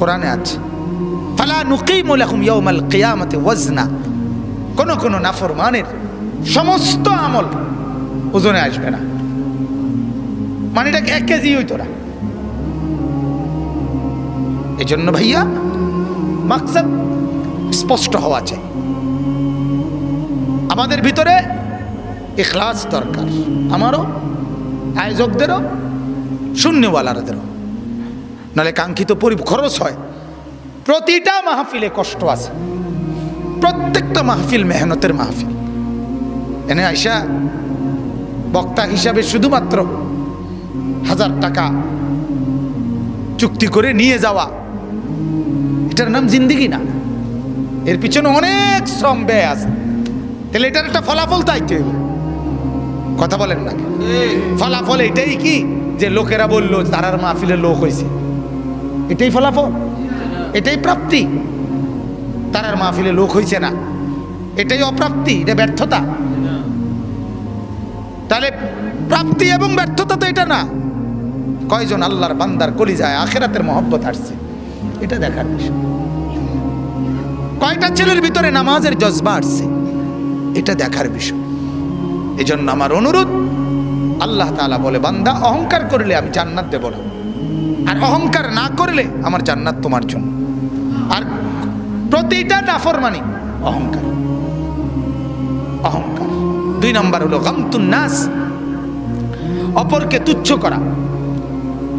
কোরআনে আছে। ফালা নুকিমু লাকুম ইয়াউমাল কিয়ামাতি ওয়াজনা। কোনো কোন নাফরমানের সমস্ত আমল ওজনে আসবে না। মানে এটা এক কেজি হইতো না। এই জন্য ভাইয়া, মাকসাদ স্পষ্ট হওয়া চাই। আমাদের ভিতরে এখলাস দরকার। আমারও আয়োজকদেরও শূন্যওয়ালারদেরও নাহলে কাঙ্ক্ষিত পরি খরচ হয়। প্রতিটা মাহফিলে কষ্ট আছে। প্রত্যেকটা মাহফিল মেহনতের মাহফিল। এনে আইসা বক্তা হিসাবে শুধুমাত্র হাজার টাকা চুক্তি করে নিয়ে যাওয়া। এটার নাম জিন্দিগি না। এর পিছনে অনেক শ্রম ব্যয় আছে। তাহলে এটার একটা ফলাফল তাইতে কথা বলেন না ফলাফল এটাই কি? যে লোকেরা বলল তারার মাহফিলে লোক হয়েছে এটাই ফলাফল, এটাই প্রাপ্তি। তারার মাহফিলে লোক হয়েছে না। এটাই অপ্রাপ্তি, এটা ব্যর্থতা। তাহলে প্রাপ্তি এবং ব্যর্থতা তো এটা না। কয়জন আল্লাহর বান্দার কলি যায় আখেরাতের মহব্বত আসছে এটা দেখার বিষয়। কয়টা ছেলের ভিতরে নামাজের জজবা আসছে এটা দেখার বিষয়। এজন্য আমার অনুরোধ, আল্লাহ তাআলা বলে, বান্দা অহংকার করলে আমি জান্নাত দেব না। আর অহংকার না করলে আমার জান্নাত তোমার জন্য। আর প্রতিটা নাফরমানি অহংকার। অহংকার। দুই নম্বর হলো গামতুন নাস। অপরকে তুচ্ছ করা।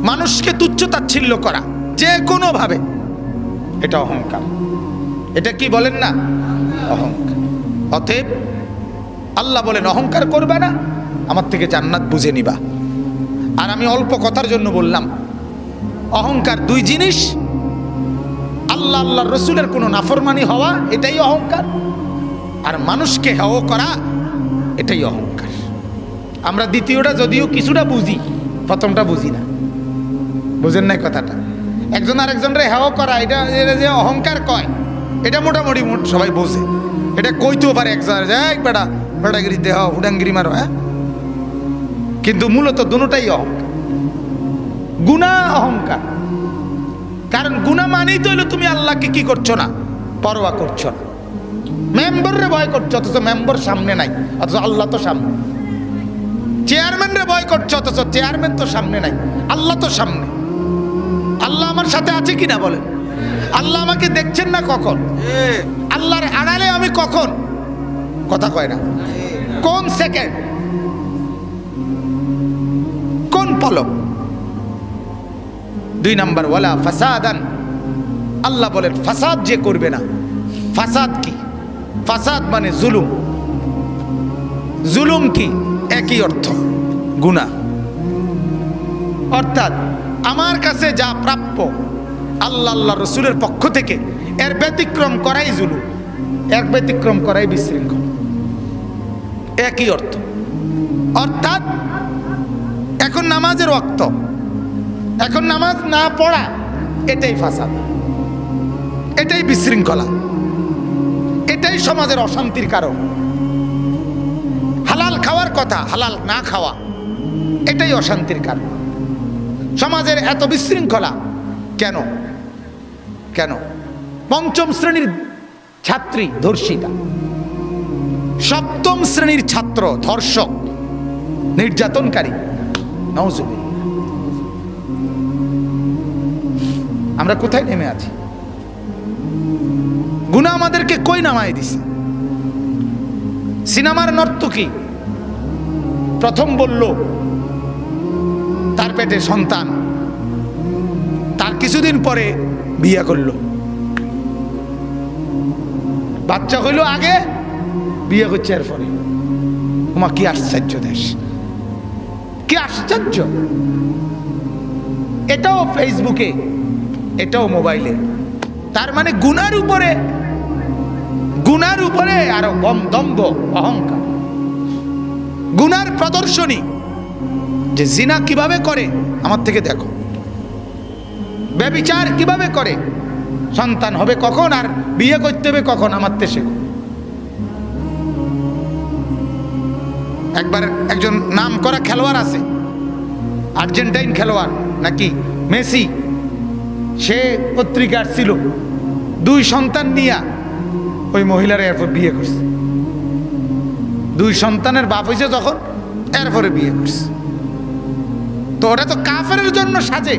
মানুষকে তুচ্ছ তাচ্ছিল্য করা। যে কোনোভাবে। এটা অহংকার। এটা কি বলেন না? অহংকার। অতএব আল্লাহ বলেন, অহংকার করবে না। আমার থেকে জান্নাত বুঝে নিবা। আর আমি অল্প কথার জন্য বললাম অহংকার দুই জিনিস। আল্লাহ আল্লাহ রসুলের কোনো নাফরমানি হওয়া, এটাই অহংকার। আর মানুষকে হেও করা, এটাই অহংকার। আমরা দ্বিতীয়টা যদিও কিছুটা বুঝি, প্রথমটা বুঝি না। বুঝেন নাই কথাটা? একজন আর আরেকজনরে হেও করা, এটা এটা যে অহংকার কয়, এটা মোটামুটি মোট সবাই বোঝে। এটা কইতেও পারে একজন এক বেটা দেহ, হুডাঙ্গিরি মারো হ্যাঁ? কিন্তু মূলত দুটাই অহংকার। গুণা অহংকার। কারণ গুণা মানেই তো হলো তুমি আল্লাহকে কি করছ না? পরোয়া করছ না। মেম্বাররে ভয় করছ, অথচ মেম্বার সামনে নাই, অথচ আল্লাহ তো সামনে। চেয়ারম্যানরে ভয় করছ, অথচ চেয়ারম্যান তো সামনে নাই, আল্লাহ তো সামনে। আল্লাহ আমার সাথে আছে কি না বলেন? আল্লাহ আমাকে দেখছেন না কখন? আল্লাহর আড়ালে আমি কখন? কথা কয় না। কোন সেকেন্ড? কোন পলক? দুই নাম্বার, ওয়ালা ফাসাদান। আল্লাহ বলেন, ফাসাদ যে করবে না। ফাসাদ কি? ফাসাদ মানে জুলুম। জুলুম কি? একই অর্থ গুণা অর্থাৎ, আমার কাছে যা প্রাপ্য, আল্লাহ আল্লাহ রসুলের পক্ষ থেকে, এর ব্যতিক্রম করাই জুলুম। এক ব্যতিক্রম করাই বিশৃঙ্খল। একই অর্থ। অর্থাৎ, এখন নামাজের অক্ত এখন নামাজ না পড়া, এটাই ফাসাদ। এটাই বিশৃঙ্খলা। এটাই সমাজের অশান্তির কারণ। হালাল খাওয়ার কথা, হালাল না খাওয়া, এটাই অশান্তির কারণ। সমাজের এত বিশৃঙ্খলা, কেন? কেন? পঞ্চম শ্রেণির ছাত্রী ধর্ষিতা। সপ্তম শ্রেণির ছাত্র ধর্ষক, নির্যাতনকারী। নওজুবিল্লাহ। আমরা কোথায় নেমে আছি? গুণা আমাদেরকে কই নামায় দিছে? সিনেমার নর্তকী প্রথম বলল, তার পেটে সন্তান। তার কিছুদিন পরে বিয়ে করল। বাচ্চা হইল আগে, বিয়ে করছে এর পরে তোমা কি আশ্চর্য দেশ। কি আশ্চর্য। এটাও ফেসবুকে এটাও মোবাইলে। তার মানে গুনার উপরে গুনার উপরে আরও গম দম্ভ, অহংকার। গুনার প্রদর্শনী, যে জিনা কীভাবে করে, আমার থেকে দেখো। ব্যবিচার কীভাবে করে, সন্তান হবে কখন আর বিয়ে করতে হবে কখন, আমার তে শেখো। একবার একজন নাম করা খেলোয়াড় আছে, আর্জেন্টাইন খেলোয়াড়, নাকি মেসি? সে পত্রিকার ছিল। দুই সন্তান নিয়া ওই মহিলার এরপর বিয়ে করছে। দুই সন্তানের বাপ হয়েছে যখন এরপরে বিয়ে করছে। তো ওরা তো কাফের জন্য সাজে,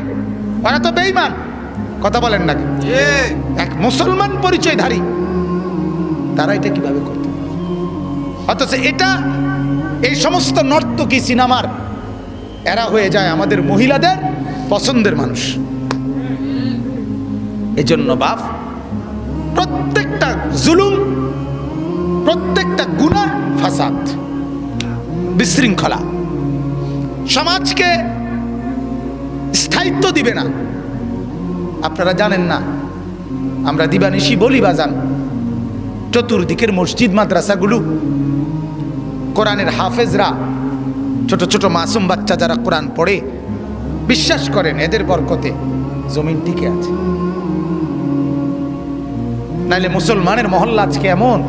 ওরা তো বেইমান কথা বলেন নাকি এক মুসলমান পরিচয়ধারী, তারা এটা কীভাবে করতে? অথচ এটা, এই সমস্ত নর্তকী সিনেমার, এরা হয়ে যায় আমাদের মহিলাদের পছন্দের মানুষ। এজন্য বাপ, প্রত্যেকটা জুলুম, প্রত্যেকটা গুণা ফাসাদ বিশৃঙ্খলা। সমাজকে স্থায়িত্ব দিবে না। আপনারা জানেন না, আমরা দিবানিশি বলি বাজান চতুর্দিকের মসজিদ, মাদ্রাসাগুলো, কোরআনের হাফেজরা, ছোট ছোট মাসুম বাচ্চা যারা কোরআন পড়ে, বিশ্বাস করেন এদের বরকতে জমিন টিকে আছে। নাইলে মুসলমানের মহল্লা আজকে এমন।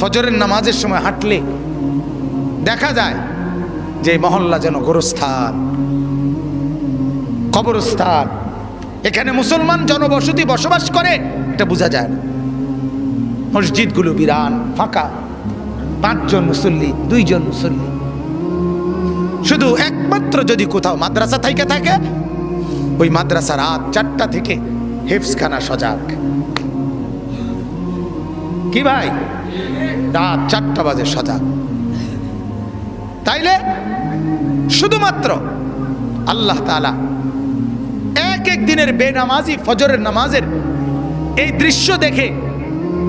ফজরের নামাজের সময় হাঁটলে দেখা যায় যে মহল্লা যেন গোরস্থান, কবরস্থান। এখানে মুসলমান জনবসতি বসবাস করে, এটা বোঝা যায় না। মসজিদগুলো বিরান, ফাঁকা। পাঁচজন মুসল্লি, দুইজন মুসল্লি। শুধু একমাত্র যদি কোথাও মাদ্রাসা থেকে থাকে, ওই মাদ্রাসা রাত চারটা থেকে হেফসখানা সজাগ। কি ভাই? রাত চারটা বাজে সজাগ তাইলে শুধুমাত্র আল্লাহ তালা এক এক দিনের বেনামাজি, ফজরের নামাজের এই দৃশ্য দেখে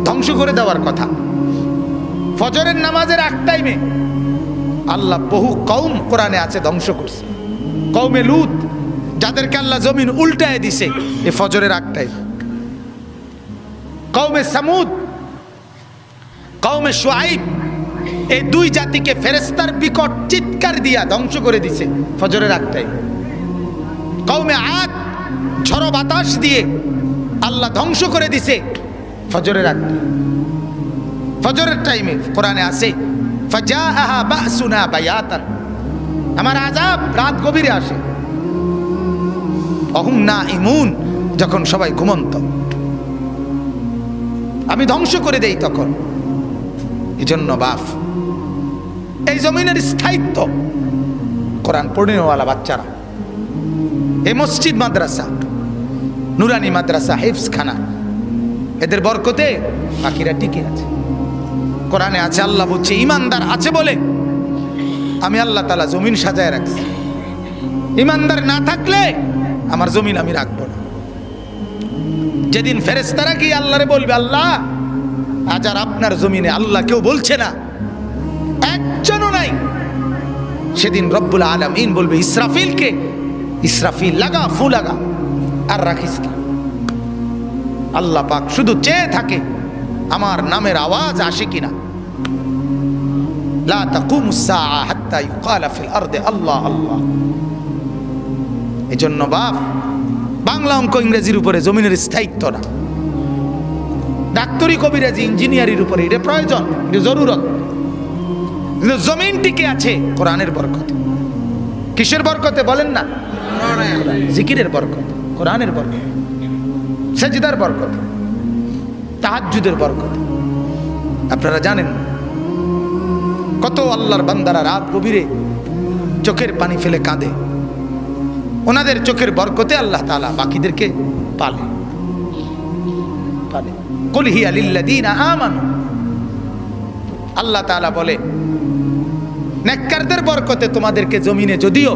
ধ্বংস করে দেওয়ার কথা। ফজরের নামাজের এক টাইমে আল্লাহ বহু কৌম কোরআনে আছে ধ্বংস করছে। কৌমে লুত, যাদেরকে আল্লাহ জমিন উল্টায় দিছে এ ফজরের এক টাইম কৌমে সামুদ কৌমে সোয়াইব এই দুই জাতিকে ফেরেস্তার বিকট চিৎকার দিয়া ধ্বংস করে দিছে ফজরের টাইম। কৌমে আদ, ঝড়ো বাতাস দিয়ে আল্লাহ ধ্বংস করে দিছে ফজরের আগ ফজরের টাইমে কোরআনে আসে ফজা আহা বাসুনা বায়াতান। আমার আজাব রাত গভীরে আসে। অহুম না ইমুন যখন সবাই ঘুমন্ত। আমি ধ্বংস করে দেই তখন। এই জন্য বাফ এই জমিনের স্থায়িত্ব কোরআন পড়িনওয়ালা বাচ্চারা, এই মসজিদ মাদ্রাসা, নুরানি মাদ্রাসা হেফস খানা এদের বরকতে পাখিরা টিকে আছে। কোরআনে আছে, আল্লাহ বলছে ইমানদার আছে বলে আমি আল্লাহ তালা জমিন সাজায় রাখছি। ইমানদার না থাকলে আমার জমিন আমি রাখব না। যেদিন ফেরেস্তারা কি আল্লাহরে বলবে, আল্লাহ আজ আর আপনার জমিনে আল্লাহ কেউ বলছে না। একজনও নাই। সেদিন রব্বুল আলমিন বলবে, ইসরাফিলকে, ইসরাফিল লাগা, ফু লাগা, আর রাখিস না আল্লাহ পাক শুধু চেয়ে থাকে, আমার নামের আওয়াজ আসে কিনা? লা তাকুমু সাআ হাত্তা ইউকালা ফিল আরদে, আল্লাহ আল্লাহ। এজন্য বাপ, বাংলা অঙ্ক ইংরেজির উপরে জমিনের স্থায়িত্ব না। ডাক্তারি কবিরাজি, ইঞ্জিনিয়ারির উপরে। এটা প্রয়োজন, এটা জরুরত। জমিন টিকে আছে কোরআনের বরকতে। কিসের বরকতে বলেন না? জিকিরের বরকত, কোরআনের বরকত, সেজিদার বরকত তাহাজুদের বরকত। আপনারা জানেন, কত আল্লাহর বান্দারা রাত গভীরে চোখের পানি ফেলে কাঁদে। ওনাদের চোখের বরকতে আল্লাহ তালা বাকিদেরকে পালে আমানু। আল্লাহ বলে, নেককারদের বরকতে তোমাদেরকে জমিনে যদিও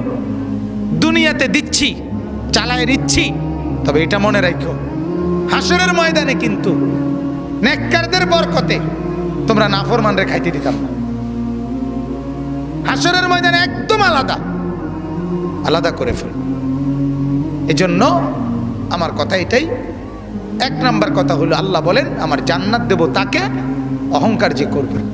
দুনিয়াতে দিচ্ছি, চালায় নিচ্ছি, তবে এটা মনে রাখো হাসরের ময়দানে কিন্তু নেককারদের বরকতে তোমরা নাফরমান রে খাইতে দিতাম না। হাসরের ময়দানে একদম আলাদা আলাদা করে ফেল এজন্য আমার কথা এটাই এক নাম্বার কথা হলো আল্লাহ বলেন আমার জান্নাত দেব তাকে অহংকার যে করবে।